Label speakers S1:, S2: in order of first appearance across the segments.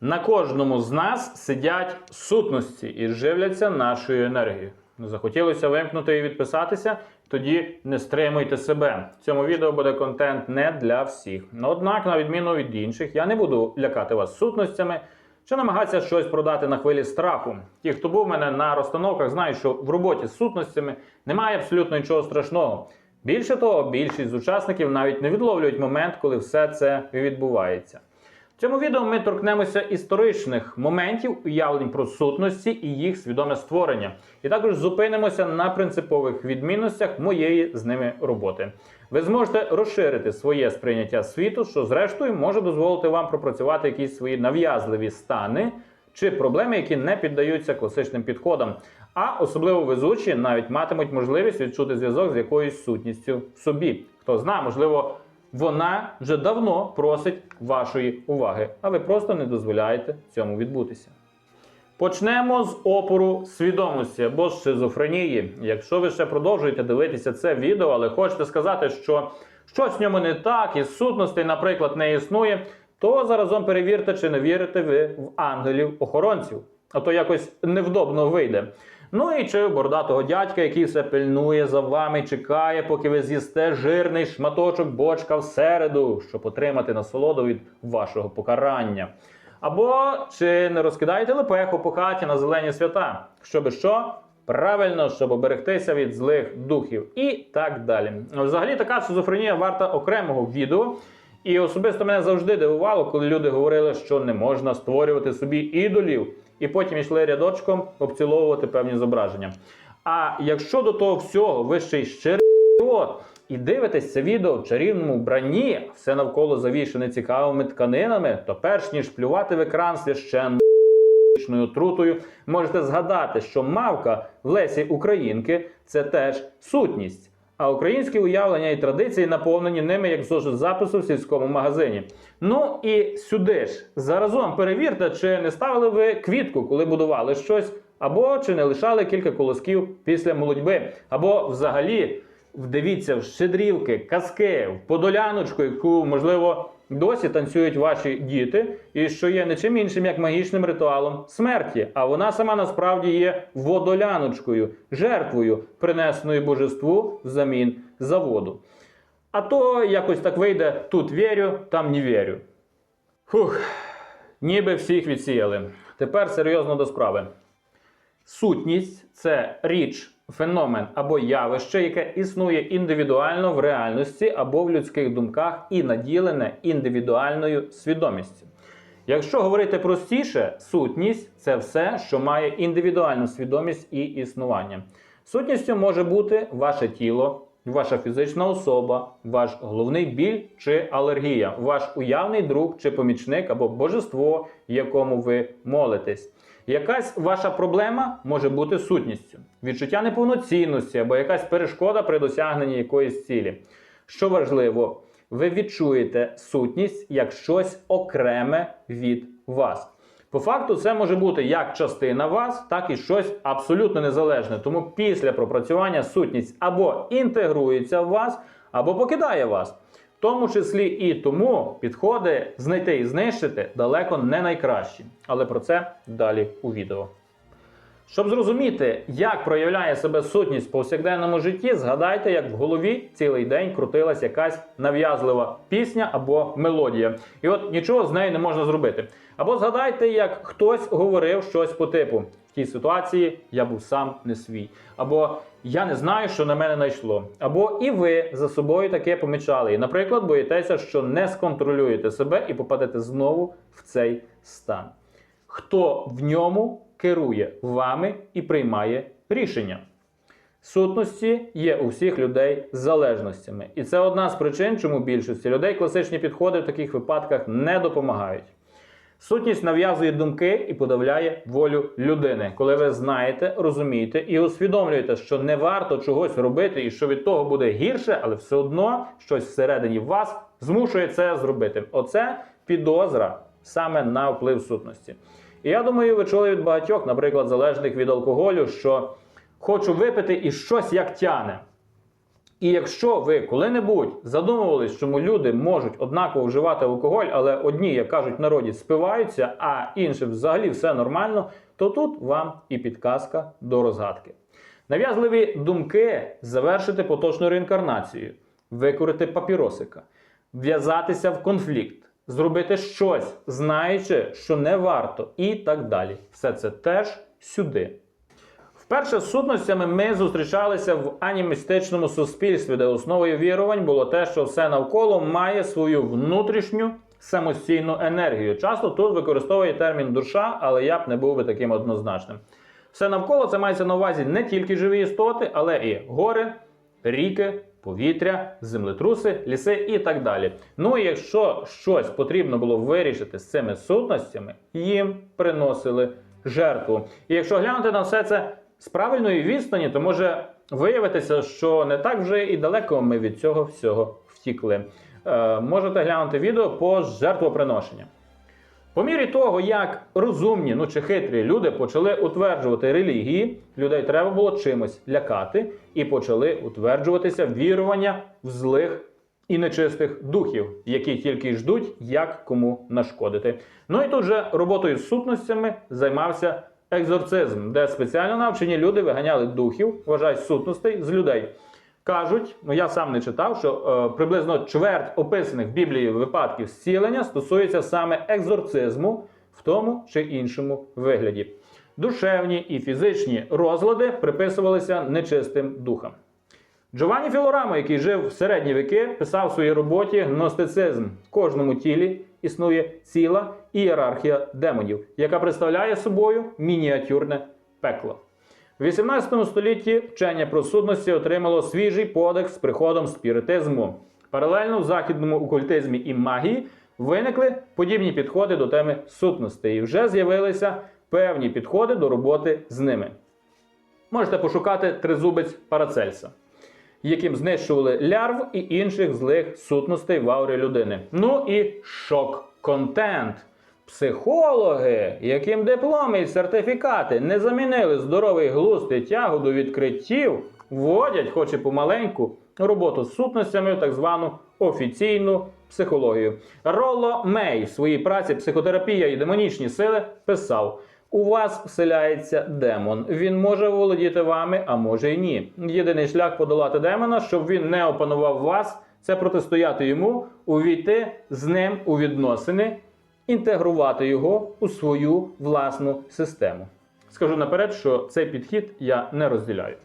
S1: На кожному з нас сидять сутності і живляться нашою енергією. Захотілося вимкнути і відписатися, тоді не стримуйте себе. В цьому відео буде контент не для всіх. Однак, на відміну від інших, я не буду лякати вас сутностями чи намагатися щось продати на хвилі страху. Ті, хто був у мене на розстановках, знають, що в роботі з сутностями немає абсолютно нічого страшного. Більше того, більшість з учасників навіть не відловлюють момент, коли все це відбувається. Цьому відео ми торкнемося історичних моментів уявлень про сутності і їх свідоме створення. І також зупинимося на принципових відмінностях моєї з ними роботи. Ви зможете розширити своє сприйняття світу, що зрештою може дозволити вам пропрацювати якісь свої нав'язливі стани чи проблеми, які не піддаються класичним підходам. А особливо везучі навіть матимуть можливість відчути зв'язок з якоюсь сутністю в собі. Хто знає, можливо, вона вже давно просить вашої уваги, а ви просто не дозволяєте цьому відбутися. Почнемо з опору свідомості або з шизофренії. Якщо ви ще продовжуєте дивитися це відео, але хочете сказати, що щось в ньому не так, і сутностей, наприклад, не існує, то заразом перевірте, чи не вірите ви в ангелів-охоронців. А то якось невдобно вийде. Ну і чи в бородатого дядька, який все пильнує за вами, чекає, поки ви з'їсте жирний шматочок бочка всереду, щоб отримати насолоду від вашого покарання. Або чи не розкидаєте лепеху по хаті на зелені свята? Щоби що? Правильно, щоб оберегтися від злих духів і так далі. Взагалі, така шизофренія варта окремого відео. І особисто мене завжди дивувало, коли люди говорили, що не можна створювати собі ідолів, і потім йшли рядочком обціловувати певні зображення. А якщо до того всього ви ще й щирий і дивитесь це відео в чарівному вбранні, все навколо завішане цікавими тканинами, то перш ніж плювати в екран священною отрутою, можете згадати, що мавка в Лесі Українки це теж сутність. А українські уявлення і традиції наповнені ними як зошит запису в сільському магазині. Ну і сюди ж заразом перевірте, чи не ставили ви квітку, коли будували щось, або чи не лишали кілька колосків після молодьби, або взагалі вдивіться в щедрівки, казки, в подоляночку, яку можливо досі танцюють ваші діти, і що є не чим іншим, як магічним ритуалом смерті. А вона сама насправді є водоляночкою, жертвою, принесеною божеству взамін за воду. А то якось так вийде: тут вірю, там не вірю. Фух, ніби всіх відсіяли. Тепер серйозно до справи. Сутність це річ, феномен або явище, яке існує індивідуально в реальності або в людських думках і наділене індивідуальною свідомістю. Якщо говорити простіше, сутність це все, що має індивідуальну свідомість і існування. Сутністю може бути ваше тіло, ваша фізична особа, ваш головний біль чи алергія, ваш уявний друг чи помічник або божество, якому ви молитесь. Якась ваша проблема може бути сутністю, відчуття неповноцінності або якась перешкода при досягненні якоїсь цілі. Що важливо, ви відчуєте сутність як щось окреме від вас. По факту, це може бути як частина вас, так і щось абсолютно незалежне. Тому після пропрацювання сутність або інтегрується в вас, або покидає вас. Тому числі і тому підходи знайти і знищити далеко не найкращі. Але про це далі у відео. Щоб зрозуміти, як проявляє себе сутність в повсякденному житті, згадайте, як в голові цілий день крутилась якась нав'язлива пісня або мелодія. І от нічого з нею не можна зробити. Або згадайте, як хтось говорив щось по типу: тій ситуації я був сам не свій. Або я не знаю, що на мене найшло. Або і ви за собою таке помічали. І, наприклад, боїтеся, що не сконтролюєте себе і попадете знову в цей стан. Хто в ньому керує вами і приймає рішення? Сутності є у всіх людей з залежностями. І це одна з причин, чому більшості людей класичні підходи в таких випадках не допомагають. Сутність нав'язує думки і подавляє волю людини, коли ви знаєте, розумієте і усвідомлюєте, що не варто чогось робити і що від того буде гірше, але все одно щось всередині вас змушує це зробити. Оце підозра саме на вплив сутності. І я думаю, ви чули від багатьох, наприклад, залежних від алкоголю, що хочу випити і щось як тяне. І якщо ви коли-небудь задумувались, чому люди можуть однаково вживати алкоголь, але одні, як кажуть народі, спиваються, а іншим взагалі все нормально, то тут вам і підказка до розгадки. Нав'язливі думки завершити поточну реінкарнацію, викорити папіросика, в'язатися в конфлікт, зробити щось, знаючи, що не варто, і так далі. Все це теж сюди. Вперше з сутностями ми зустрічалися в анімістичному суспільстві, де основою вірувань було те, що все навколо має свою внутрішню самостійну енергію. Часто тут використовує термін душа, але я б не був би таким однозначним. Все навколо це мається на увазі не тільки живі істоти, але і гори, ріки, повітря, землетруси, ліси і так далі. Ну і якщо щось потрібно було вирішити з цими сутностями, їм приносили жертву. І якщо глянути на все це з правильної відстані, то може виявитися, що не так вже і далеко ми від цього всього втікли. Е, можете глянути відео по жертвоприношенням. По мірі того, як розумні, ну чи хитрі люди почали утверджувати релігії, людей треба було чимось лякати, і почали утверджуватися вірування в злих і нечистих духів, які тільки й ждуть, як кому нашкодити. Ну і тут же роботою з сутностями займався екзорцизм, де спеціально навчені люди виганяли духів, вважають сутностей з людей. Кажуть, ну я сам не читав, що е, приблизно чверть описаних в Біблії випадків зцілення стосується саме екзорцизму в тому чи іншому вигляді. Душевні і фізичні розлади приписувалися нечистим духам. Джованні Філорамо, який жив в середні віки, писав в своїй роботі гностицизм. В кожному тілі існує ціла ієрархія демонів, яка представляє собою мініатюрне пекло. В 18 столітті вчення про сутності отримало свіжий подих з приходом спіритизму. Паралельно в західному окультизмі і магії виникли подібні підходи до теми сутностей, і вже з'явилися певні підходи до роботи з ними. Можете пошукати тризубець Парацельса, яким знищували лярв і інших злих сутностей в аурі людини. Ну і шок-контент. Психологи, яким дипломи і сертифікати не замінили здоровий глузд і тягу до відкриттів, вводять, хоч і помаленьку, роботу з сутностями в так звану офіційну психологію. Ролло Мей в своїй праці Психотерапія і демонічні сили писав. У вас вселяється демон. Він може володіти вами, а може й ні. Єдиний шлях подолати демона, щоб він не опанував вас, це протистояти йому, увійти з ним у відносини, інтегрувати його у свою власну систему. Скажу наперед, що цей підхід я не розділяю.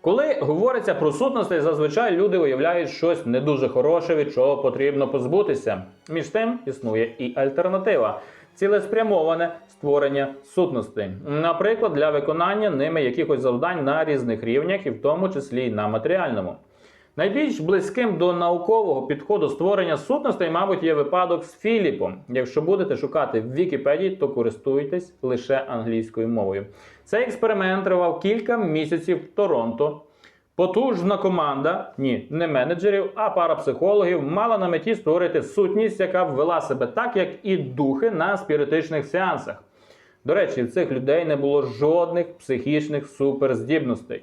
S1: Коли говориться про сутності, зазвичай люди уявляють щось не дуже хороше, від чого потрібно позбутися. Між тим існує і альтернатива цілеспрямоване створення сутностей, наприклад, для виконання ними якихось завдань на різних рівнях, і в тому числі й на матеріальному. Найбільш близьким до наукового підходу створення сутностей, мабуть, є випадок з Філіпом. Якщо будете шукати в Вікіпедії, то користуйтесь лише англійською мовою. Цей експеримент тривав кілька місяців в Торонто. Потужна команда, ні, не менеджерів, а парапсихологів, мала на меті створити сутність, яка ввела себе так, як і духи на спіритичних сеансах. До речі, в цих людей не було жодних психічних суперздібностей.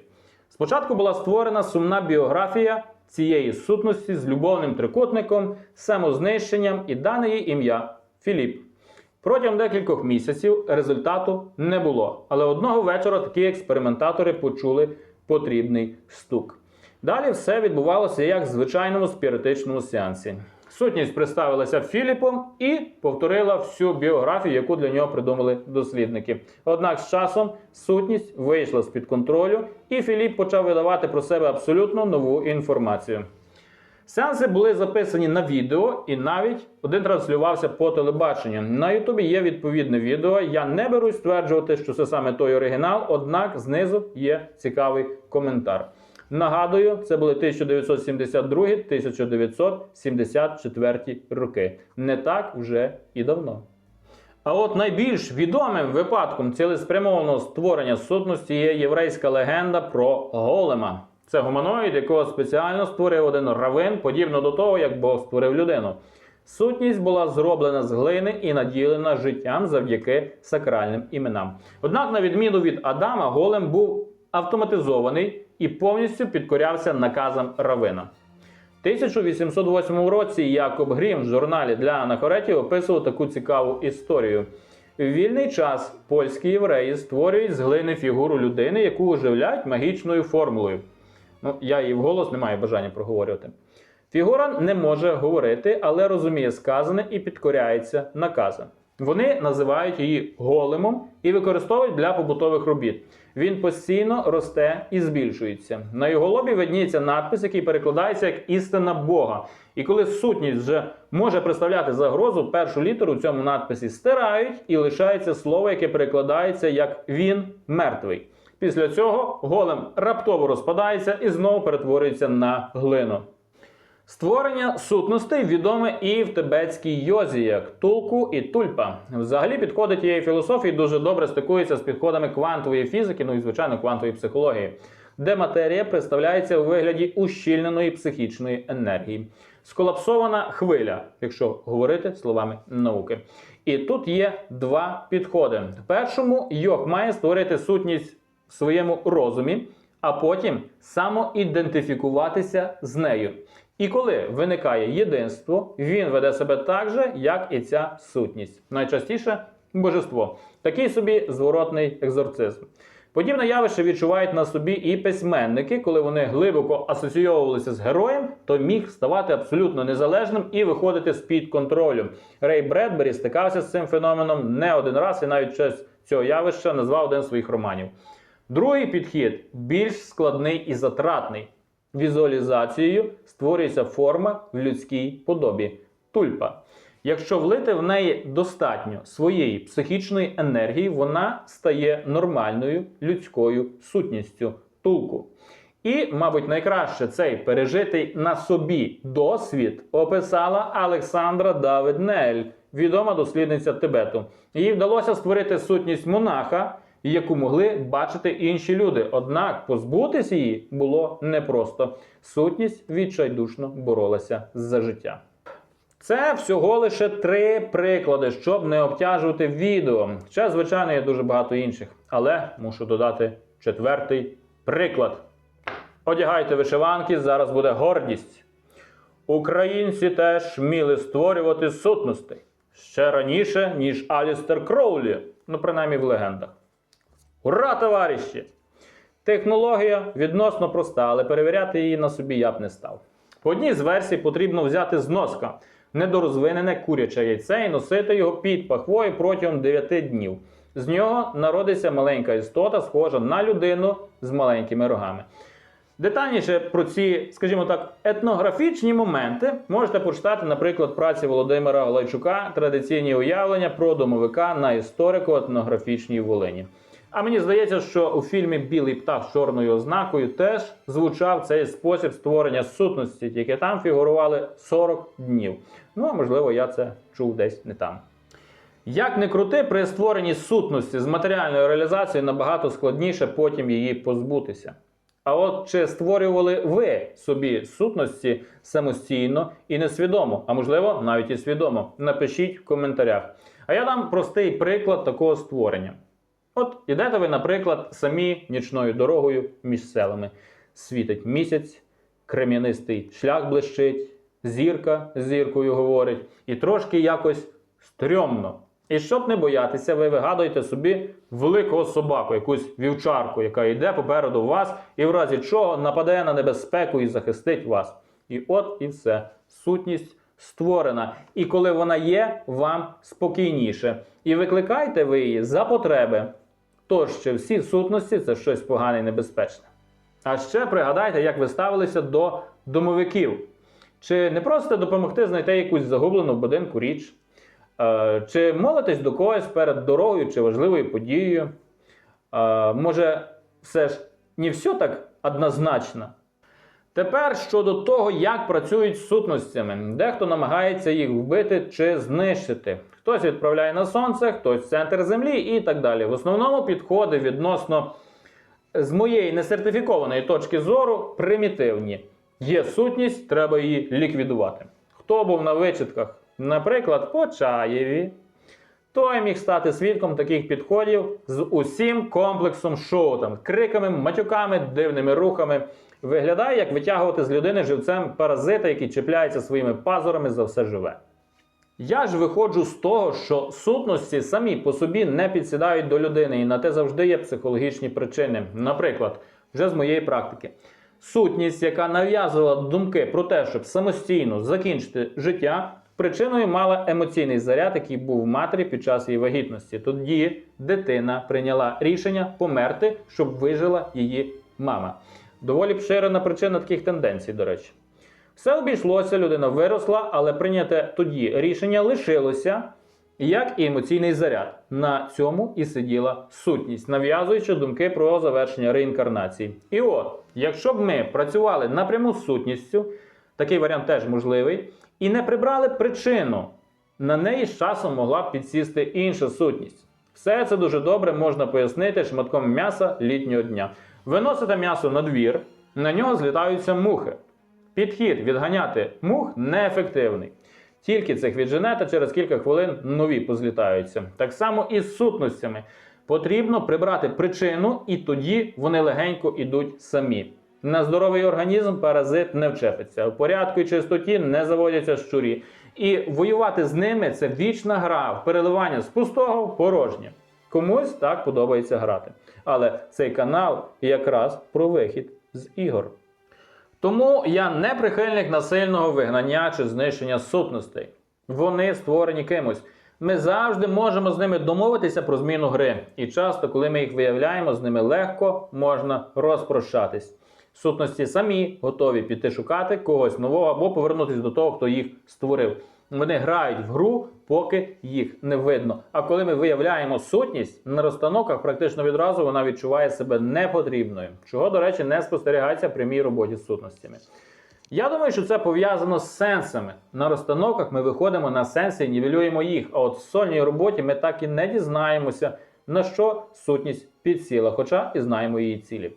S1: Спочатку була створена сумна біографія цієї сутності з любовним трикутником, самознищенням і дане їй ім'я Філіп. Протягом декількох місяців результату не було, але одного вечора такі експериментатори почули потрібний стук. Далі все відбувалося як в звичайному спіритичному сеансі. Сутність представилася Філіпом і повторила всю біографію, яку для нього придумали дослідники. Однак з часом сутність вийшла з-під контролю, і Філіп почав видавати про себе абсолютно нову інформацію. Сеанси були записані на відео, і навіть один транслювався по телебаченню. На Ютубі є відповідне відео. Я не берусь стверджувати, що це саме той оригінал, однак знизу є цікавий коментар. Нагадую, це були 1972-1974 роки. Не так вже і давно. А от найбільш відомим випадком цілеспрямованого створення сутності є єврейська легенда про голема. Це гуманоїд, якого спеціально створив один равин, подібно до того, як Бог створив людину. Сутність була зроблена з глини і наділена життям завдяки сакральним іменам. Однак, на відміну від Адама, голем був автоматизований і повністю підкорявся наказам Равина. 1808 році Якоб Грім в журналі для анахоретів описував таку цікаву історію. В вільний час польські євреї створюють з глини фігуру людини, яку оживляють магічною формулою. Ну, я її вголос не маю бажання проговорювати. Фігура не може говорити, але розуміє сказане і підкоряється наказам. Вони називають її големом і використовують для побутових робіт. Він постійно росте і збільшується. На його лобі видніється надпис, який перекладається як істина Бога. І коли сутність вже може представляти загрозу, першу літеру в цьому надписі стирають і лишається слово, яке перекладається як він мертвий. Після цього голем раптово розпадається і знову перетворюється на глину. Створення сутностей відоме і в тибетській йозі, як тулку і тульпа. Взагалі підходи тієї філософії дуже добре стикуються з підходами квантової фізики, ну і звичайно квантової психології, де матерія представляється у вигляді ущільненої психічної енергії. Сколапсована хвиля, якщо говорити словами науки. І тут є два підходи. Першому йог має створити сутність в своєму розумі, а потім самоідентифікуватися з нею. І коли виникає єдинство, він веде себе так же, як і ця сутність. Найчастіше божество. Такий собі зворотний екзорцизм. Подібне явище відчувають на собі і письменники, коли вони глибоко асоційовувалися з героєм, то міг ставати абсолютно незалежним і виходити з-під контролю. Рей Бредбері стикався з цим феноменом не один раз і навіть час цього явища назвав один з своїх романів. Другий підхід більш складний і затратний. Візуалізацією створюється форма в людській подобі тульпа. Якщо влити в неї достатньо своєї психічної енергії, вона стає нормальною людською сутністю тулку. І, мабуть, найкраще цей пережитий на собі досвід описала Олександра Давиднель, відома дослідниця Тибету. Їй вдалося створити сутність монаха, яку могли бачити інші люди. Однак позбутися її було непросто. Сутність відчайдушно боролася за життя. Це всього лише три приклади, щоб не обтяжувати відео. Ще, звичайно, є дуже багато інших, але мушу додати четвертий приклад. Одягайте вишиванки, зараз буде гордість. Українці теж вміли створювати сутностей ще раніше, ніж Алістер Кроулі, ну принаймні в легендах. Ура, товариші! Технологія відносно проста, але перевіряти її на собі я б не став. По одній з версій потрібно взяти з носка недорозвинене куряче яйце і носити його під пахвою протягом 9 днів. З нього народиться маленька істота, схожа на людину з маленькими рогами. Детальніше про ці, скажімо так, етнографічні моменти можете почитати, наприклад, праці Володимира Голайчука Традиційні уявлення про домовика на історико-етнографічній Волині. А мені здається, що у фільмі Білий птах з чорною ознакою теж звучав цей спосіб створення сутності, тільки там фігурували 40 днів. Ну, а можливо, я це чув десь не там. Як не крути, при створенні сутності з матеріальною реалізацією набагато складніше потім її позбутися. А от чи створювали ви собі сутності самостійно і несвідомо, а можливо навіть і свідомо? Напишіть в коментарях. А я дам простий приклад такого створення. От ідете ви, наприклад, самі нічною дорогою між селами. Світить місяць, крем'янистий шлях блищить, зірка з зіркою говорить, і трошки якось стрьомно. І щоб не боятися, ви вигадуєте собі великого собаку, якусь вівчарку, яка йде попереду вас, і в разі чого нападе на небезпеку і захистить вас. І от і все. Сутність створена. І коли вона є, вам спокійніше. І викликайте ви її за потреби. Тож ще всі сутності це щось погане і небезпечне. А ще пригадайте, як ви ставилися до домовиків. Чи не просите допомогти знайти якусь загублену в будинку річ? Е, Чи молитесь до когось перед дорогою чи важливою подією? Е, Може, все ж не все так однозначно? Тепер щодо того, як працюють з сутностями. Дехто намагається їх вбити чи знищити. Хтось відправляє на сонце, хтось в центр землі і так далі. В основному підходи відносно з моєї несертифікованої точки зору примітивні. Є сутність, треба її ліквідувати. Хто був на вичитках? Наприклад, по Чаєві. Хто я міг стати свідком таких підходів з усім комплексом шоу, там, криками, матюками, дивними рухами. Виглядає, як витягувати з людини живцем паразита, який чіпляється своїми пазурами за все живе. Я ж виходжу з того, що сутності самі по собі не підсідають до людини, і на те завжди є психологічні причини. Наприклад, вже з моєї практики. Сутність, яка нав'язувала думки про те, щоб самостійно закінчити життя, причиною мала емоційний заряд, який був в матері під час її вагітності. Тоді дитина прийняла рішення померти, щоб вижила її мама. Доволі поширена причина таких тенденцій, до речі. Все обійшлося, людина виросла, але прийняте тоді рішення лишилося, як і емоційний заряд. На цьому і сиділа сутність, нав'язуючи думки про завершення реінкарнації. І от, якщо б ми працювали напряму з сутністю, такий варіант теж можливий, і не прибрали причину, на неї з часом могла б підсісти інша сутність. Все це дуже добре можна пояснити шматком м'яса літнього дня. Виносите м'ясо на двір, на нього злітаються мухи. Підхід відганяти мух неефективний. Тільки цих відженете, через кілька хвилин нові позлітаються. Так само і з сутностями. Потрібно прибрати причину, і тоді вони легенько йдуть самі. На здоровий організм паразит не вчепиться. В порядку і чистоті не заводяться щурі. І воювати з ними це вічна гра в переливання з пустого в порожнє. Комусь так подобається грати. Але цей канал якраз про вихід з ігор. Тому я не прихильник насильного вигнання чи знищення сутностей. Вони створені кимось. Ми завжди можемо з ними домовитися про зміну гри. І часто, коли ми їх виявляємо, з ними легко можна розпрощатись. Сутності самі готові піти шукати когось нового або повернутися до того, хто їх створив. Вони грають в гру, поки їх не видно. А коли ми виявляємо сутність, на розстановках практично відразу вона відчуває себе непотрібною, чого, до речі, не спостерігається при мій роботі з сутностями. Я думаю, що це пов'язано з сенсами. На розстановках ми виходимо на сенси і нівелюємо їх. А от в сольній роботі ми так і не дізнаємося, на що сутність підсіла, хоча і знаємо її цілі.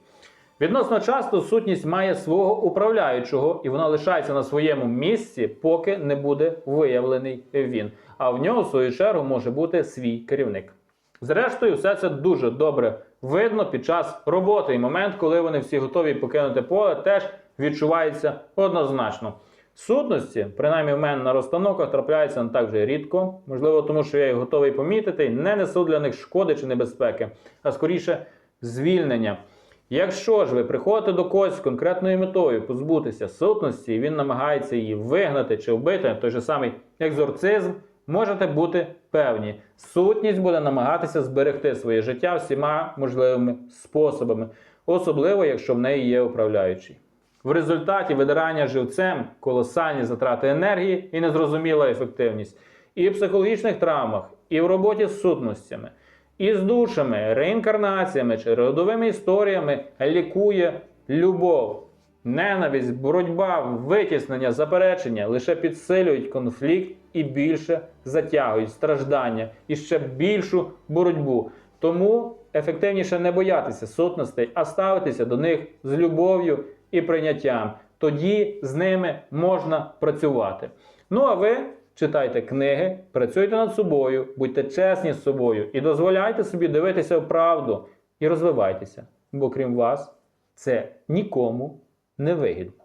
S1: Відносно часто сутність має свого управляючого, і вона лишається на своєму місці, поки не буде виявлений він. А в нього, в свою чергу, може бути свій керівник. Зрештою, все це дуже добре видно під час роботи. І момент, коли вони всі готові покинути поле, теж відчувається однозначно. Сутності, принаймні в мене на розстановках, трапляються не так вже рідко, можливо, тому що я їх готовий помітити не несу для них шкоди чи небезпеки, а скоріше звільнення. Якщо ж ви приходите до когось з конкретною метою позбутися сутності, і він намагається її вигнати чи вбити, той же самий екзорцизм, можете бути певні, сутність буде намагатися зберегти своє життя всіма можливими способами, особливо якщо в неї є управляючий. В результаті видирання живцем колосальні затрати енергії і незрозуміла ефективність, і в психологічних травмах, і в роботі з сутностями, і з душами, реінкарнаціями чи родовими історіями лікує любов. Ненависть, боротьба, витіснення, заперечення лише підсилюють конфлікт і більше затягують страждання і ще більшу боротьбу. Тому ефективніше не боятися сутностей, а ставитися до них з любов'ю і прийняттям. Тоді з ними можна працювати. Ну а ви читайте книги, працюйте над собою, будьте чесні з собою і дозволяйте собі дивитися в правду і розвивайтеся. Бо крім вас, це нікому не вигідно.